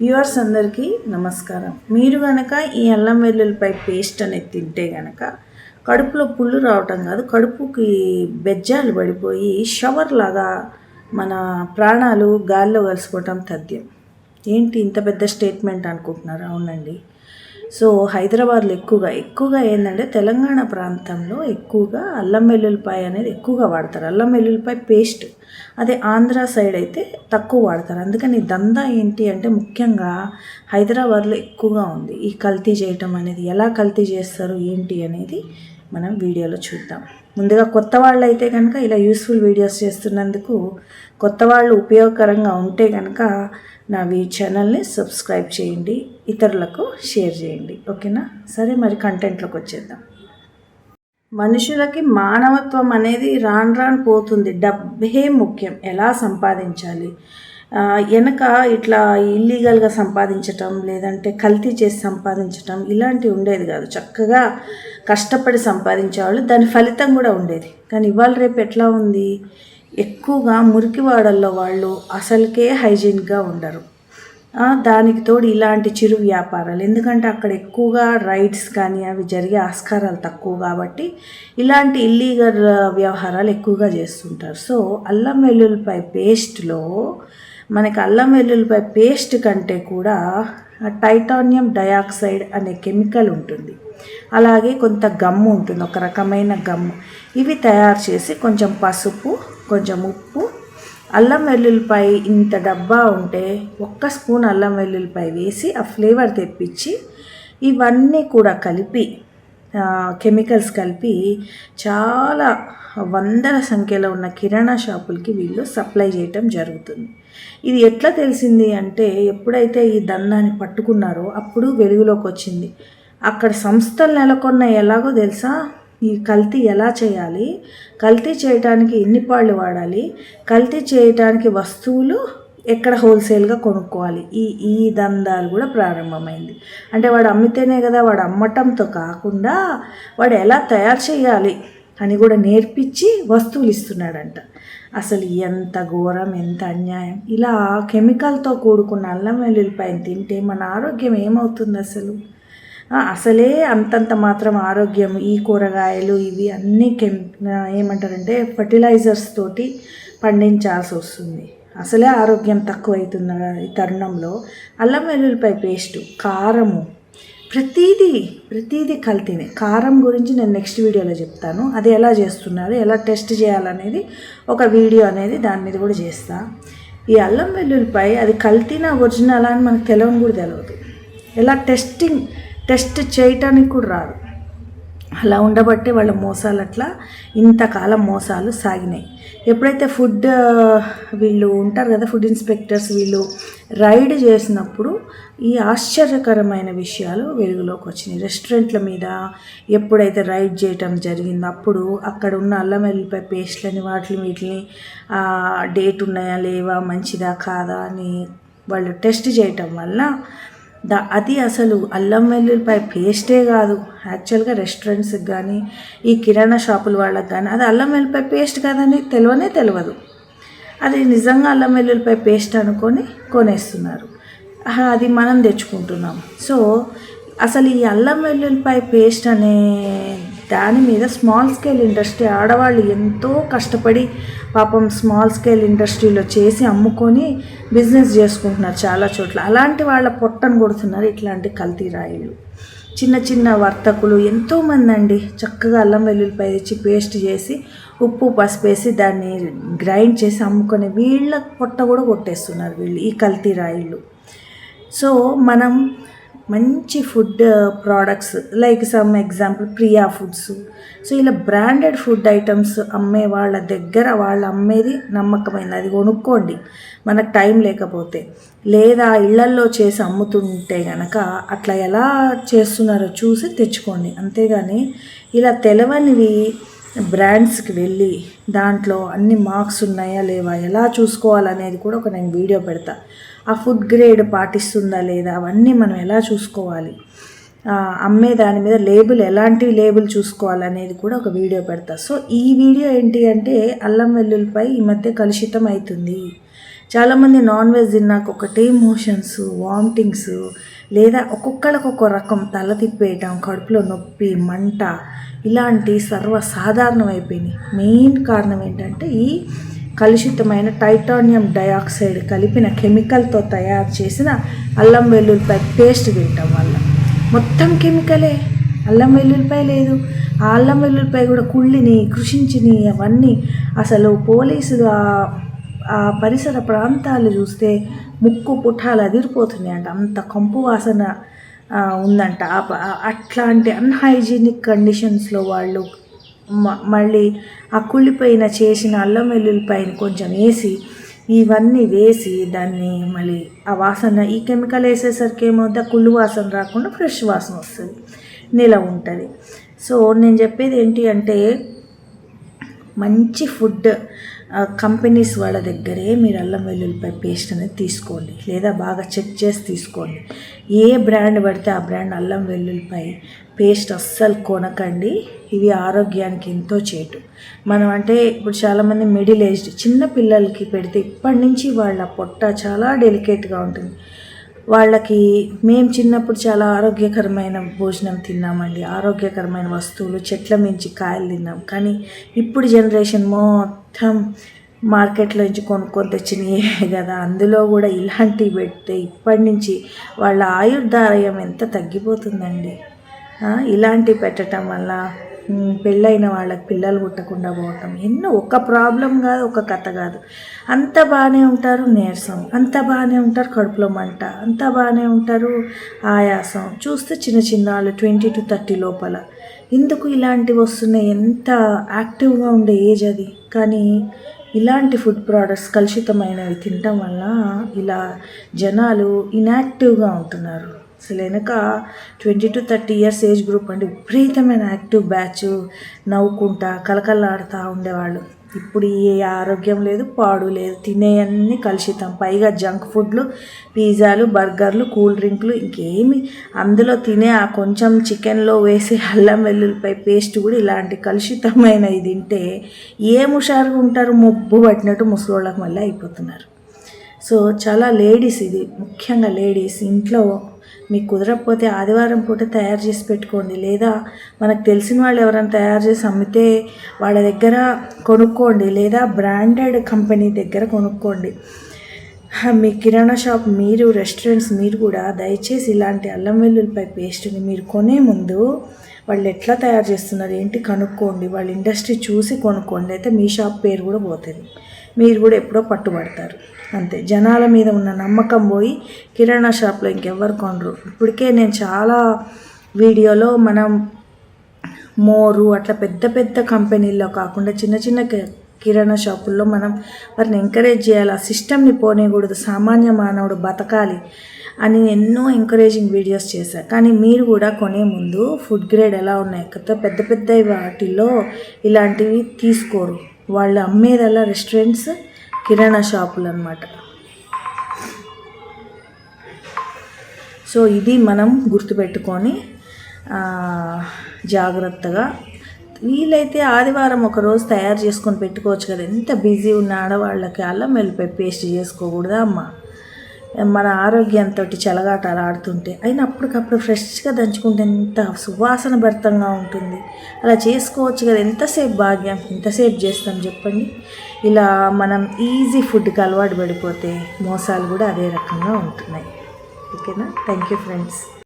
Viewers అందరికీ నమస్కారం. మీరు కనుక ఈ అల్లం వెల్లుల్లిపై పేస్ట్ అనేది తింటే కనుక కడుపులో పుళ్ళు రావటం కాదు కడుపుకి బెజ్జాలు పడిపోయి షవర్ లాగా మన ప్రాణాలు గాల్లో కలిసిపోవటం తథ్యం. ఏంటి ఇంత పెద్ద స్టేట్మెంట్ అనుకుంటున్నారు? అవునండి. సో హైదరాబాద్లో ఎక్కువగా ఎక్కువగా ఏంటంటే తెలంగాణ ప్రాంతంలో ఎక్కువగా అల్లం వెల్లుల్లిపాయ అనేది ఎక్కువగా వాడతారు. అల్లం వెల్లుల్లిపాయ పేస్ట్ అదే ఆంధ్ర సైడ్ అయితే తక్కువ వాడతారు. అందుకని దందా ఏంటి అంటే ముఖ్యంగా హైదరాబాద్లో ఎక్కువగా ఉంది. ఈ కల్తీ చేయటం అనేది ఎలా కల్తీ చేస్తారు ఏంటి అనేది మనం వీడియోలో చూద్దాం. ముందుగా కొత్త వాళ్ళు అయితే కనుక ఇలా యూస్ఫుల్ వీడియోస్ చేస్తున్నందుకు కొత్త వాళ్ళు ఉపయోగకరంగా ఉంటే కనుక నా వీ ఛానల్ని సబ్స్క్రైబ్ చేయండి ఇతరులకు షేర్ చేయండి. ఓకేనా? సరే మరి కంటెంట్లోకి వచ్చేద్దాం. మనుషులకి మానవత్వం అనేది రాను రాను పోతుంది. డబ్బే ముఖ్యం. ఎలా సంపాదించాలి? వెనక ఇట్లా ఇల్లీగల్గా సంపాదించటం లేదంటే కల్తీ చేసి సంపాదించటం ఇలాంటివి ఉండేది కాదు. చక్కగా కష్టపడి సంపాదించేవాళ్ళు. దాని ఫలితం కూడా ఉండేది. కానీ ఇవాళ రేపు ఎట్లా ఉంది? ఎక్కువగా మురికివాడల్లో వాళ్ళు అసలుకే హైజీన్గా ఉండరు. దానికి తోడు ఇలాంటి చిరు వ్యాపారాలు. ఎందుకంటే అక్కడ ఎక్కువగా రైడ్స్ కానీ అవి జరిగే ఆస్కారాలు తక్కువ కాబట్టి ఇలాంటి ఇల్లీగల్ వ్యవహారాలు ఎక్కువగా చేస్తుంటారు. సో అల్లం వెల్లుల్లిపాయ పేస్ట్లో మనకి అల్లం వెల్లుల్లిపాయ పేస్ట్ కంటే కూడా టైటానియం డయాక్సైడ్ అనే కెమికల్ ఉంటుంది. అలాగే కొంత గమ్ము ఉంటుంది ఒక రకమైన గమ్ము ఇవి తయారు చేసి కొంచెం పసుపు కొంచెం ఉప్పు అల్లం వెల్లుల్లిపాయ ఇంత డబ్బా ఉంటే ఒక్క స్పూన్ అల్లం వెల్లుల్లిపాయ వేసి ఆ ఫ్లేవర్ తెప్పించి ఇవన్నీ కూడా కలిపి కెమికల్స్ కలిపి చాలా వందల సంఖ్యలో ఉన్న కిరాణా షాపులకి వీళ్ళు సప్లై చేయటం జరుగుతుంది. ఇది ఎట్లా తెలిసింది అంటే ఎప్పుడైతే ఈ దందాన్ని పట్టుకున్నారో అప్పుడు వెలుగులోకి వచ్చింది. అక్కడ సంస్థలు నెలకొన్న ఎలాగో తెలుసా? ఈ కల్తీ ఎలా చేయాలి? కల్తీ చేయడానికి ఎన్ని పాళ్ళు వాడాలి? కల్తీ చేయడానికి వస్తువులు ఎక్కడ హోల్సేల్గా కొనుక్కోవాలి? ఈ ఈ దందాలు కూడా ప్రారంభమైంది. అంటే వాడు అమ్మితేనే కదా వాడు అమ్మటంతో కాకుండా వాడు ఎలా తయారు చేయాలి అని కూడా నేర్పించి వస్తువులు ఇస్తున్నాడంట. అసలు ఎంత ఘోరం ఎంత అన్యాయం. ఇలా కెమికల్తో కూడుకున్న అల్లం వెల్లుల్లిపాయని తింటే మన ఆరోగ్యం ఏమవుతుంది అసలు? అసలే అంతంత మాత్రం ఆరోగ్యం ఈ కూరగాయలు ఇవి అన్నీ కెమ్ ఏమంటారంటే ఫర్టిలైజర్స్ తోటి పండించాల్సి వస్తుంది. అసలే ఆరోగ్యం తక్కువ ఈ తరుణంలో అల్లం వెల్లుల్లిపాయ పేస్టు కారము ప్రతీదీ ప్రతీది కల్తీనే. కారం గురించి నేను నెక్స్ట్ వీడియోలో చెప్తాను. అది ఎలా చేస్తున్నారు ఎలా టెస్ట్ చేయాలనేది ఒక వీడియో అనేది దాని మీద కూడా చేస్తా. ఈ అల్లం వెల్లుల్లిపాయ అది కల్తీనా ఒరిజినల్ అని మనకు తెలవని కూడా తెలియదు ఎలా టెస్టింగ్ టెస్ట్ చేయటానికి కూడా రాదు. అలా ఉండబట్టే వాళ్ళ మోసాలు అట్లా ఇంతకాలం మోసాలు సాగినాయి. ఎప్పుడైతే ఫుడ్ వీళ్ళు ఉంటారు కదా ఫుడ్ ఇన్స్పెక్టర్స్ వీళ్ళు రైడ్ చేసినప్పుడు ఈ ఆశ్చర్యకరమైన విషయాలు వెలుగులోకి వచ్చినాయి. రెస్టారెంట్ల మీద ఎప్పుడైతే రైడ్ చేయటం జరిగిందో అప్పుడు అక్కడ ఉన్న అల్లం వెల్లిపాయ పేస్ట్లని వాటిని వీటిని డేట్ ఉన్నాయా లేవా మంచిదా కాదా అని వాళ్ళు టెస్ట్ చేయటం వల్ల దా అది అసలు అల్లం వెల్లుల్లిపాయ పేస్టే కాదు. యాక్చువల్గా రెస్టారెంట్స్కి కానీ ఈ కిరాణా షాపుల వాళ్ళకి కానీ అది అల్లం వెల్లుల్లిపాయ పేస్ట్ కాదని తెలియనే తెలియదు. అది నిజంగా అల్లం వెల్లుల్లిపాయ పేస్ట్ అనుకొని కొనేస్తున్నారు. అది మనం తెచ్చుకుంటున్నాం. సో అసలు ఈ అల్లం వెల్లుల్లిపాయ పేస్ట్ అనే దాని మీద స్మాల్ స్కేల్ ఇండస్ట్రీ ఆడవాళ్ళు ఎంతో కష్టపడి పాపం స్మాల్ స్కేల్ ఇండస్ట్రీలో చేసి అమ్ముకొని బిజినెస్ చేసుకుంటున్నారు చాలా చోట్ల. అలాంటి వాళ్ళ పొట్టను కొడుతున్నారు ఇట్లాంటి కల్తీ రాయిలు. చిన్న చిన్న వర్తకులు ఎంతోమంది అండి. చక్కగా అల్లం వెల్లుల్లిపాయ తెచ్చి పేస్ట్ చేసి ఉప్పు పసుపు వేసి దాన్ని గ్రైండ్ చేసి అమ్ముకొని వీళ్ళ పొట్ట కూడా కొట్టేస్తున్నారు వీళ్ళు ఈ కల్తీ రాయిలు. సో మనం మంచి food products like some example Priya Foods so ఇలా బ్రాండెడ్ ఫుడ్ ఐటమ్స్ అమ్మే వాళ్ళ దగ్గర వాళ్ళు అమ్మేది నమ్మకమైనది అది కొనుక్కోండి. మనకు టైం లేకపోతే. లేదా ఇళ్ళల్లో చేసి అమ్ముతుంటే గనక అట్లా ఎలా చేస్తున్నారో చూసి తెచ్చుకోండి. అంతేగాని ఇలా తెలవనివి బ్రాండ్స్కి వెళ్ళి దాంట్లో అన్ని మార్క్స్ ఉన్నాయా లేవా ఎలా చూసుకోవాలనేది కూడా ఒక నేను వీడియో పెడతా. ఆ ఫుడ్ గ్రేడ్ పాటిస్తుందా లేదా అవన్నీ మనం ఎలా చూసుకోవాలి? అమ్మే దాని మీద లేబుల్ ఎలాంటి లేబుల్ చూసుకోవాలనేది కూడా ఒక వీడియో పెడతా. సో ఈ వీడియో ఏంటి అంటే అల్లం వెల్లుల్లిపై ఈ మధ్య కలుషితం అవుతుంది చాలామంది నాన్ వెజ్ తిన్నాక ఒకటే మోషన్స్ వామిటింగ్స్ లేదా ఒక్కొక్కళ్ళకి ఒక్కో రకం తల తిప్పేయటం కడుపులో నొప్పి మంట ఇలాంటి సర్వసాధారణం అయిపోయినాయి మెయిన్ కారణం ఏంటంటే ఈ కలుషితమైన టైటానియం డయాక్సైడ్ కలిపిన కెమికల్తో తయారు చేసిన అల్లం వెల్లుల్లిపాయ పేస్ట్ తినటం వల్ల. మొత్తం కెమికలే. అల్లం వెల్లుల్లిపాయ లేదు. ఆ అల్లం వెల్లుల్లిపాయ కూడా కుళ్ళిని కృషించిని అవన్నీ అసలు పోలీసులు ఆ- పరిసర ప్రాంతాలు చూస్తే ముక్కు పుఠాలు అదిరిపోతున్నాయి అంట అంత కంపు వాసన ఉందంట. అట్లాంటి అన్హైజీనిక్ కండిషన్స్లో వాళ్ళు మళ్ళీ ఆ కుళ్ళిపోయిన చేసిన అల్లం వెల్లుల్లిపాయని కొంచెం వేసి ఇవన్నీ వేసి దాన్ని మళ్ళీ ఆ వాసన ఈ కెమికల్ వేసేసరికి ఏమవుతుంది ఆ కుళ్ళు వాసన రాకుండా ఫ్రెష్ వాసన వస్తుంది. నిలవ ఉంటుంది. సో నేను చెప్పేది ఏంటి అంటే మంచి ఫుడ్ కంపెనీస్ వాళ్ళ దగ్గరే మీరు అల్లం వెల్లుల్లిపాయ పేస్ట్ అనేది తీసుకోండి. లేదా బాగా చెక్ చేసి తీసుకోండి. ఏ బ్రాండ్ పడితే ఆ బ్రాండ్ అల్లం వెల్లుల్లిపాయ పేస్ట్ అస్సలు కొనకండి. ఇవి ఆరోగ్యానికి ఎంతో చేటు. మనం అంటే ఇప్పుడు చాలామంది మిడిల్ ఏజ్డ్ చిన్న పిల్లలకి పెడితే ఇప్పటి నుంచి వాళ్ళ పొట్ట చాలా డెలికేట్గా ఉంటుంది. వాళ్ళకి మేము చిన్నప్పుడు చాలా ఆరోగ్యకరమైన భోజనం తిన్నామండి. ఆరోగ్యకరమైన వస్తువులు చెట్ల మించి కాయలు తిన్నాం. కానీ ఇప్పుడు జనరేషన్ మొత్తం మార్కెట్లో నుంచి కొనుక్కొని తెచ్చినవే కదా. అందులో కూడా ఇలాంటివి పెడితే ఇప్పటి నుంచి వాళ్ళ ఆయుర్దారయం ఎంత తగ్గిపోతుందండి. ఇలాంటివి పెట్టడం వల్ల పెళ్ళైన వాళ్ళకి పిల్లలు పుట్టకుండా పోవటం. ఎన్నో ఒక ప్రాబ్లం కాదు ఒక కథ కాదు. అంత బాగానే ఉంటారు నీరసం అంత బాగానే ఉంటారు కడుపులో మంట అంత బాగానే ఉంటారు ఆయాసం. చూస్తే చిన్న చిన్న వాళ్ళు ట్వంటీ టు థర్టీ లోపల. ఎందుకు ఇలాంటివి వస్తున్నాయి? ఎంత యాక్టివ్గా ఉండే ఏజ్ అది. కానీ ఇలాంటి ఫుడ్ ప్రోడక్ట్స్ కలుషితమైనవి తినటం వల్ల ఇలా జనాలు ఇన్యాక్టివ్గా ఉంటున్నారు. అసలు వెనక twenty to thirty years age group అంటే విపరీతమైన యాక్టివ్ బ్యాచ్ నవ్వుకుంటా కలకల్లాడుతూ ఉండేవాళ్ళు. ఇప్పుడు ఏ ఆరోగ్యం లేదు పాడు లేదు. తినేయన్నీ కలుషితం. పైగా జంక్ ఫుడ్లు పిజ్జాలు బర్గర్లు కూల్ డ్రింక్లు ఇంకేమి. అందులో తినే ఆ కొంచెం చికెన్లో వేసే అల్లం వెల్లుల్లిపై పేస్ట్ కూడా ఇలాంటి కలుషితమైనవి తింటే ఏ హుషారుగా ఉంటారు? మొబ్బు పట్టినట్టు ముసలోళ్ళకి మళ్ళీ అయిపోతున్నారు. సో చాలా లేడీస్ ఇది. ముఖ్యంగా లేడీస్. ఇంట్లో మీకు కుదరకపోతే ఆదివారం పూట తయారు చేసి పెట్టుకోండి. లేదా మనకు తెలిసిన వాళ్ళు ఎవరైనా తయారు చేసి అమ్మితే వాళ్ళ దగ్గర కొనుక్కోండి. లేదా బ్రాండెడ్ కంపెనీ దగ్గర కొనుక్కోండి. మీ కిరాణా షాప్ మీరు రెస్టారెంట్స్ మీరు కూడా దయచేసి ఇలాంటి అల్లం వెల్లుల్లిపై పేస్ట్ని మీరు కొనే ముందు వాళ్ళు ఎట్లా తయారు చేస్తున్నారు ఏంటి కనుక్కోండి వాళ్ళ ఇండస్ట్రీ చూసి కొనుక్కోండి అయితే మీ షాప్ పేరు కూడా పోతుంది. మీరు కూడా ఎప్పుడో పట్టుబడతారు. అంతే. జనాల మీద ఉన్న నమ్మకం పోయి కిరాణా షాప్లో ఇంకెవ్వరు కొనరు. ఇప్పటికే నేను చాలా వీడియోలో మనం మోరు అట్లా పెద్ద పెద్ద కంపెనీల్లో కాకుండా చిన్న చిన్న కిరాణా షాపుల్లో మనం వారిని ఎంకరేజ్ చేయాలి. ఆ సిస్టమ్ని పోనీయకూడదు. సామాన్య మానవుడు బతకాలి. అని ఎన్నో ఎంకరేజింగ్ వీడియోస్ చేశాను కానీ మీరు కూడా కొనే ముందు ఫుడ్ గ్రేడ్ ఎలా ఉన్నాయి? కదా పెద్ద పెద్ద వాటిల్లో ఇలాంటివి తీసుకోరు. వాళ్ళు అమ్మేదల్లా రెస్టారెంట్స్ కిరాణా షాపులు అనమాట సో ఇది మనం గుర్తుపెట్టుకొని జాగ్రత్తగా వీలైతే ఆదివారం ఒక రోజు తయారు చేసుకొని పెట్టుకోవచ్చు కదా. ఎంత బిజీ ఉన్న ఆడవాళ్ళకి అల్లం వెల్లిపాయ పేస్ట్ చేసుకోకూడదా అమ్మ? మన ఆరోగ్యంతో చెలగాటాలు ఆడుతుంటే అయినా అప్పటికప్పుడు ఫ్రెష్గా దంచుకుంటే ఎంత సువాసన భరితంగా ఉంటుంది. అలా చేసుకోవచ్చు కదా ఎంతసేపు భాగ్యం ఎంతసేపు చేస్తాం చెప్పండి. ఇలా మనం ఈజీ ఫుడ్కి అలవాటు పడిపోతే మోసాలు కూడా అదే రకంగా ఉంటున్నాయి. ఓకేనా? Thank you friends.